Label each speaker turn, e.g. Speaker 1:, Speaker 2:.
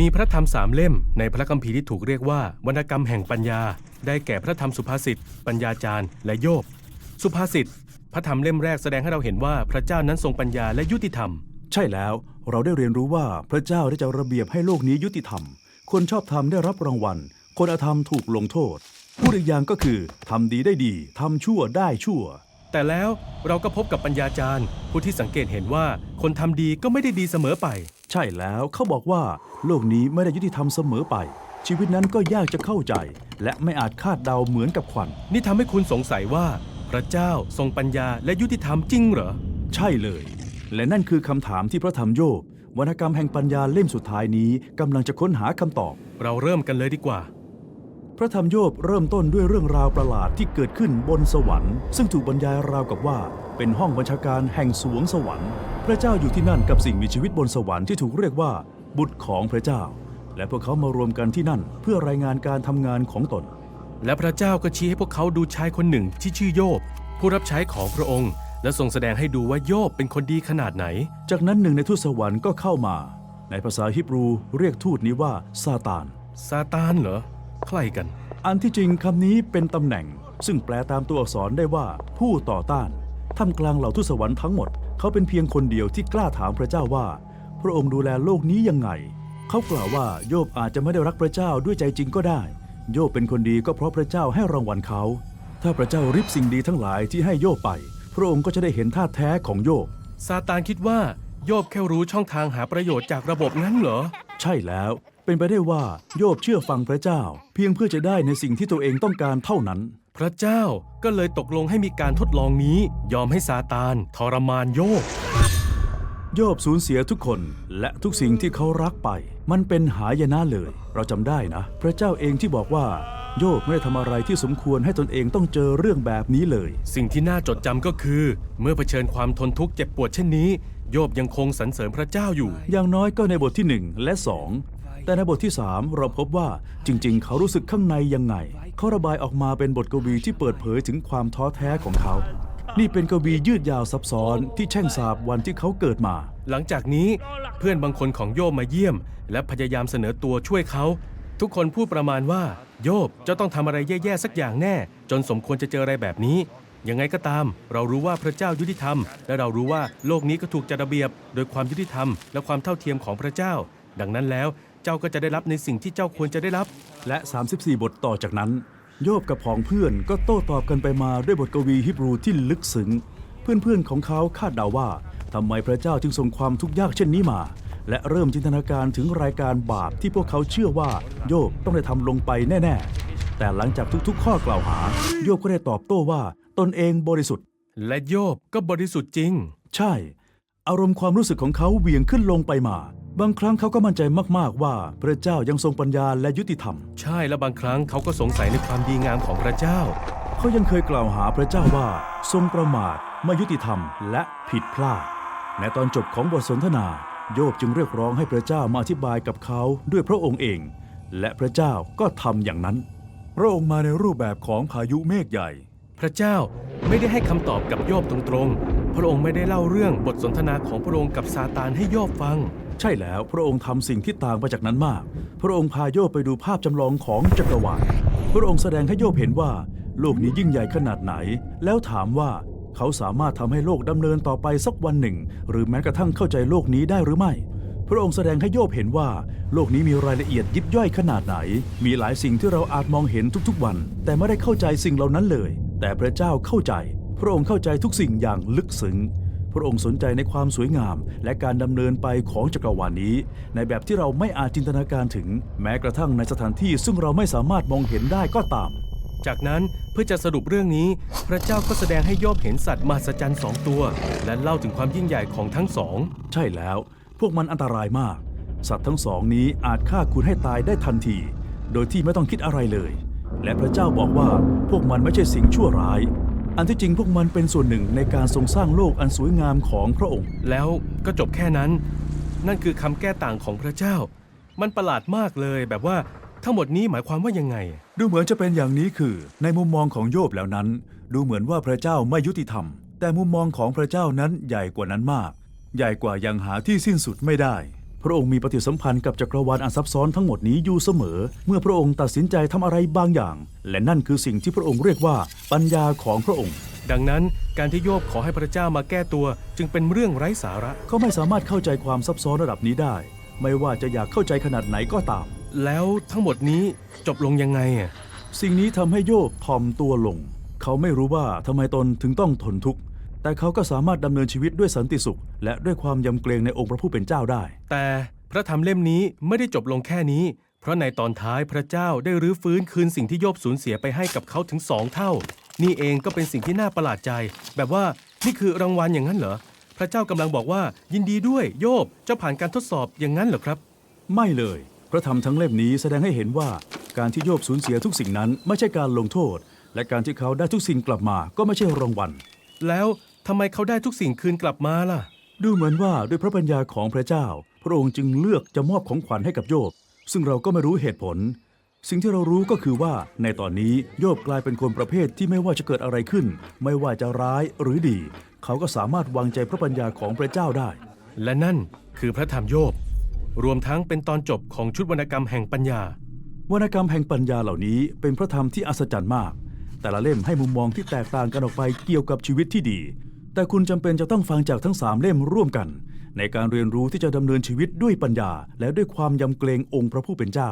Speaker 1: มีพระธรรมสามเล่มในพระคัมภีร์ที่ถูกเรียกว่า วรรณกรรมแห่งปัญญา ได้แก่พระธรรมสุภาษิตปัญญาจารย์ และโยบ สุภาษิตพระธรรมเล่มแรกแสดงให้เราเห็นว่าพระเจ้านั้นทรงปัญญาและยุติธรรม
Speaker 2: ใช่แล้วเราได้เรียนรู้ว่าพระเจ้าได้จัดระเบียบให้โลกนี้ยุติธรรม คนชอบธรรมได้รับรางวัล คนอธรรมถูกลงโทษพูดอีกอย่างก็คือทำดีได้ดีทำชั่วได้ชั่ว
Speaker 1: แต่แล้วเราก็พบกับปัญญาจารย์ ผู้ที่สังเกตเห็นว่าคนทำดีก็ไม่ได้ดีเสมอไป
Speaker 2: ใช่แล้วเขาบอกว่า โลกนี้ไม่ได้ยุติธรรมเสมอไป ชีวิตนั้นก็ยากจะเข้าใจ และไม่อาจคาดเดาเหมือนกับควัน
Speaker 1: นี่ทำให้คุณสงสัยว่า พระเจ้าทรงปัญญาและยุติธรรมจริงเหรอ
Speaker 2: ใช่เลย และนั่นคือคำถามที่พระธรรมโยบวรรณกรรมแห่งปัญญาเล่มสุดท้ายนี้กำลังจะค้นหาคำตอบ
Speaker 1: เราเริ่มกันเลยดีกว่า
Speaker 2: พระธรรมโยบเริ่มต้นด้วยเรื่องราวประหลาดที่เกิดขึ้นบนสวรรค์ ซึ่งถูกบรรยายราวกับว่า เป็นห้องบัญชาการแห่งสวงสวรรค์ พระเจ้าอยู่ที่นั่นกับสิ่งมีชีวิตบนสวรรค์ที่ถูกเรียกว่า บุตรของพระเจ้า และพวกเขามารวมกันที่นั่นเพื่อรายงานการทำงานของตน
Speaker 1: และพระเจ้าก็ชี้ให้พวกเขาดูชายคนหนึ่งที่ชื่อโยบ ผู้รับใช้ของพระองค์ และทรงแสดงให้ดูว่าโยบเป็นคนดีขนาดไหน
Speaker 2: จากนั้นหนึ่งในทูตสวรรค์ก็เข้ามา ในภาษาฮิบรูเรียกทูตนี้ว่าซาตาน
Speaker 1: ซาตานเหรอ ใครกัน
Speaker 2: อันที่จริงคำนี้เป็นตำแหน่ง ซึ่งแปลตามตัวอักษรได้ว่า ผู้ต่อต้านท่ามกลางเหล่าทูตสวรรค์ทั้งหมด เขาเป็นเพียงคนเดียวที่กล้าถามพระเจ้าว่า พระองค์ดูแลโลกนี้ยังไง เขากล่าวว่าโยบอาจจะไม่ได้รักพระเจ้าด้วยใจจริงก็ได้ โยบเป็นคนดีก็เพราะพระเจ้าให้รางวัลเขา ถ้าพระเจ้าริบสิ่งดีทั้งหลายที่ให้โยบไป พระองค์ก็จะได้เห็นท่าแท้ของโยบ
Speaker 1: ซาตานคิดว่าโยบแค่รู้ช่องทางหาประโยชน์จากระบบงั้นเหรอ
Speaker 2: ใช่แล้ว เป็นไปได้ว่าโยบเชื่อฟังพระเจ้า เพียงเพื่อจะได้ในสิ่งที่ตัวเองต้องการเท่านั้น
Speaker 1: พระเจ้าก็เลยตกลงให้มีการทดลองนี้ ยอมให้ซาตานทรมานโยบ
Speaker 2: โยบสูญเสียทุกคนและทุกสิ่งที่เขารักไป มันเป็นหายนะเลย เราจำได้นะ พระเจ้าเองที่บอกว่า โยบไม่ได้ทำอะไรที่สมควรให้ตนเองต้องเจอเรื่องแบบนี้เลย
Speaker 1: สิ่งที่น่าจดจำก็คือ เมื่อเผชิญความทนทุกข์เจ็บปวดเช่นนี้ โยบยังคงสรรเสริญพระเจ้าอยู่
Speaker 2: อย่างน้อยก็ในบทที่ 1 และ2 แต่ในบทที่ 3 เราพบว่าจริง ๆ เขารู้สึกข้างในยังไง เขาระบายออกมาเป็นบทกวีที่เปิดเผยถึงความท้อแท้ของเขา นี่เป็นกวียืดยาวซับซ้อนที่แช่งสาบวันที่เขาเกิดมา
Speaker 1: หลังจากนี้เพื่อนบางคนของโยบมาเยี่ยม และพยายามเสนอตัวช่วยเขา ทุกคนพูดประมาณว่า โยบเจะต้องทำอะไรแย่ๆสักอย่างแน่ จนสมควรจะเจออะไรแบบนี้ยังไงก็ตาม เรารู้ว่าพระเจ้ายุติธรรม และเรารู้ว่าโลกนี้ก็ถูกจัดระเบียบ โดยความยุติธรรม และความเท่าเทียมของพระเจ้า ดังนั้นแล้ว เจ้าก็จะได้รับในสิ่งที่เจ้าควรจะได้รับ
Speaker 2: และ 34 บทต่อจากนั้น โยบกับผองเพื่อนก็โต้ตอบกันไปมาด้วยบทกวีฮิบรูที่ลึกซึ้งเพื่อนๆของเขาคาดเดาว่าทำไมพระเจ้าจึงส่งความทุกข์ยากเช่นนี้มา และเริ่มจินตนาการถึงรายการบาปที่พวกเขาเชื่อว่าโยบต้องได้ทำลงไปแน่ ๆ แต่หลังจากทุกๆ ข้อกล่าวหา โยบก็ได้ตอบโต้ว่าตนเองบริสุทธิ์
Speaker 1: และโยบก็บริสุทธิ์จริง
Speaker 2: ใช่ อารมณ์ความรู้สึกของเขาเหวี่ยงขึ้นลงไปมา บางครั้งเขาก็มั่นใจมากๆว่าพระเจ้ายังทรงปัญญาและยุติธรรม
Speaker 1: ใช่และบางครั้งเขาก็สงสัยในความดีงามของพระเจ้า
Speaker 2: เขายังเคยกล่าวหาพระเจ้าว่า ทรงประมาทไม่ยุติธรรมและผิดพลาดในตอนจบของบทสนทนา โยบจึงเรียกร้องให้พระเจ้ามาอธิบายกับเขาด้วยพระองค์เอง และพระเจ้าก็ทำอย่างนั้น พระองค์มาในรูปแบบของพายุเมฆใหญ่
Speaker 1: พระเจ้าไม่ได้ให้คำตอบกับโยบตรงๆ พระองค์ไม่ได้เล่าเรื่องบทสนทนาของพระองค์กับซาตานให้โยบฟัง
Speaker 2: ใช่แล้วพระองค์ทำสิ่งที่ต่างไปจากนั้นมาก พระองค์พาโยบไปดูภาพจำลองของจักรวาลพระองค์แสดงให้โยบเห็นว่า โลกนี้ยิ่งใหญ่ขนาดไหน แล้วถามว่าเขาสามารถทำให้โลกดำเนินต่อไปสักวันหนึ่ง หรือแม้กระทั่งเข้าใจโลกนี้ได้หรือไม่ พระองค์แสดงให้โยบเห็นว่า โลกนี้มีรายละเอียดยิบย่อยขนาดไหน มีหลายสิ่งที่เราอาจมองเห็นทุกๆวัน แต่ไม่ได้เข้าใจสิ่งเหล่านั้นเลย แต่พระเจ้าเข้าใจ พระองค์เข้าใจทุกสิ่งอย่างลึกซึ้ง พระองค์สนใจในความสวยงาม และการดำเนินไปของจักรวาลนี้ ในแบบที่เราไม่อาจจินตนาการถึง แม้กระทั่งในสถานที่ซึ่งเราไม่สามารถมองเห็นได้ก็ตาม
Speaker 1: จากนั้นเพื่อจะสรุปเรื่องนี้ พระเจ้าก็แสดงให้โยบเห็นสัตว์มหัศจรรย์สองตัว และเล่าถึงความยิ่งใหญ่ของทั้งสอง
Speaker 2: ใช่แล้ว พวกมันอันตรายมาก สัตว์ทั้งสองนี้อาจฆ่าคุณให้ตายได้ทันที โดยที่ไม่ต้องคิดอะไรเลย และพระเจ้าบอกว่าพวกมันไม่ใช่สิ่งชั่วร้าย อันที่จริงพวกมันเป็นส่วนหนึ่งในการทรงสร้างโลกอันสวยงามของพระองค์
Speaker 1: แล้วก็จบแค่นั้น นั่นคือคำแก้ต่างของพระเจ้า มันประหลาดมากเลยแบบว่าทั้งหมดนี้หมายความว่ายังไง
Speaker 2: ดูเหมือนจะเป็นอย่างนี้คือ ในมุมมองของโยบแล้วนั้น ดูเหมือนว่าพระเจ้าไม่ยุติธรรม แต่มุมมองของพระเจ้านั้นใหญ่กว่านั้นมาก ใหญ่กว่ายังหาที่สิ้นสุดไม่ได้ พระองค์มีปฏิสัมพันธ์กับจักรวาลอันซับซ้อนทั้งหมดนี้อยู่เสมอ เมื่อพระองค์ตัดสินใจทำอะไรบางอย่าง และนั่นคือสิ่งที่พระองค์เรียกว่าปัญญาของพระองค์
Speaker 1: ดังนั้นการที่โยบขอให้พระเจ้ามาแก้ตัว จึงเป็นเรื่องไร้สาระ
Speaker 2: เขาไม่สามารถเข้าใจความซับซ้อนระดับนี้ได้ ไม่ว่าจะอยากเข้าใจขนาดไหนก็ตาม
Speaker 1: แล้วทั้งหมดนี้จบลงยังไงอะ
Speaker 2: สิ่งนี้ทำให้โยบทอมตัวลง เขาไม่รู้ว่าทำไมตนถึงต้องทนทุกข์ แต่เขาก็สามารถดำเนินชีวิตด้วยสันติสุข และด้วยความยำเกรงในองค์พระผู้เป็นเจ้าได้
Speaker 1: แต่พระธรรมเล่มนี้ไม่ได้จบลงแค่นี้ เพราะในตอนท้ายพระเจ้าได้รื้อฟื้นคืนสิ่งที่โยบสูญเสียไปให้กับเขาถึงสองเท่า นี่เองก็เป็นสิ่งที่น่าประหลาดใจ แบบว่านี่คือรางวัลอย่างนั้นเหรอ พระเจ้ากำลังบอกว่ายินดีด้วยโยบเจ้าผ่านการทดสอบอย่างนั้นเหรอครับ
Speaker 2: ไม่เลย พระธรรมทั้งเล่มนี้แสดงให้เห็นว่าการที่โยบสูญเสียทุกสิ่งนั้นไม่ใช่การลงโทษ และการที่เขาได้ทุกสิ่งกลับมาก็ไม่ใช่รางวัล
Speaker 1: แล้ว ทำไมเขาได้ทุกสิ่งคืนกลับมาล่ะ
Speaker 2: ดูเหมือนว่าด้วยพระปัญญาของพระเจ้า พระองค์จึงเลือกจะมอบของขวัญให้กับโยบ ซึ่งเราก็ไม่รู้เหตุผล สิ่งที่เรารู้ก็คือว่าในตอนนี้โยบกลายเป็นคนประเภทที่ไม่ว่าจะเกิดอะไรขึ้น ไม่ว่าจะร้ายหรือดี เขาก็สามารถวางใจพระปัญญาของพระเจ้าได้
Speaker 1: และนั่นคือพระธรรมโยบ รวมทั้งเป็นตอนจบของชุดวรรณกรรมแห่งปัญญา
Speaker 2: วรรณกรรมแห่งปัญญาเหล่านี้เป็นพระธรรมที่อัศจรรย์มาก แต่ละเล่มให้มุมมองที่แตกต่างกันออกไปเกี่ยวกับชีวิตที่ดี แต่คุณจำเป็นจะต้องฟังจากทั้งสามเล่มร่วมกัน ในการเรียนรู้ที่จะดำเนินชีวิตด้วยปัญญา และด้วยความยำเกรงองค์พระผู้เป็นเจ้า